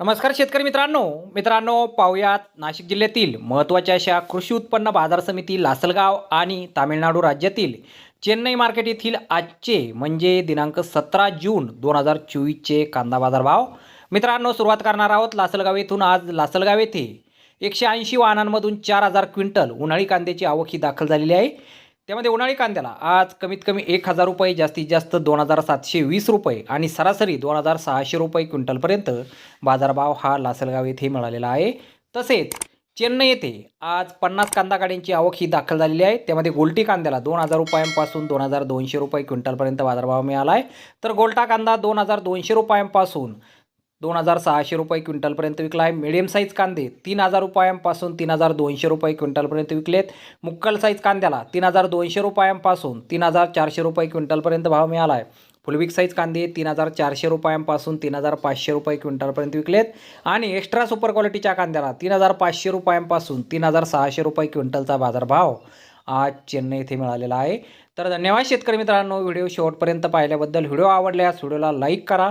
नमस्कार शेतकरी मित्रांनो. मित्रांनो पाहुयात नाशिक जिल्ह्यातील महत्त्वाच्या अशा कृषी उत्पन्न बाजार समिती लासलगाव आणि तामिळनाडू राज्यातील चेन्नई मार्केट येथील आजचे म्हणजे दिनांक सतरा जून दोन हजार चोवीसचे कांदा बाजार भाव मित्रांनो सुरुवात करणार आहोत लासलगाव येथून. आज लासलगाव येथे एकशे ऐंशी वाहनांमधून चार हजार क्विंटल उन्हाळी कांद्याची आवक ही दाखल झालेली आहे. त्यामध्ये उन्हाळी कांद्याला आज कमीत कमी एक हजार रुपये जास्तीत जास्त दोन हजार सातशे वीस रुपये आणि सरासरी दोन हजार सहाशे रुपये क्विंटलपर्यंत बाजारभाव हा लासलगाव येथे मिळालेला आहे. तसेच चेन्नई येथे आज पन्नास कांदा गाड्यांची आवक ही दाखल झालेली आहे. त्यामध्ये गोल्टी कांद्याला दोन हजार रुपयांपासून दोन हजार दोनशे रुपये क्विंटलपर्यंत बाजारभाव मिळाला आहे. तर गोल्टा कांदा दोन हजार दोनशे रुपयांपासून दोन हजार सहाशे रुपये क्विंटलपर्यंत विकला आहे. मिडियम साईज कांदे तीन हजार रुपयांपासून तीन हजार दोनशे रुपये क्विंटलपर्यंत विकलेत. मुक्कल साईज कांद्याला तीन हजार दोनशे रुपयांपासून तीन हजार चारशे रुपये क्विंटलपर्यंत भाव मिळाला आहे. फुलबिग साईज कांदे तीन हजार चारशे रुपयांपासून तीन हजार पाचशे रुपये क्विंटलपर्यंत विकलेत. आणि एक्स्ट्रा सुपर क्वालिटीच्या कांद्याला तीन हजार पाचशे रुपयांपासून तीन हजार सहाशे रुपये क्विंटलचा बाजारभाव आज चेन्नई येथे मिळालेला आहे. तर धन्यवाद शेतकरी मित्रांनो. व्हिडिओ शेवटपर्यंत पाहिल्याबद्दल व्हिडिओ आवडल्यास व्हिडिओला लाईक करा.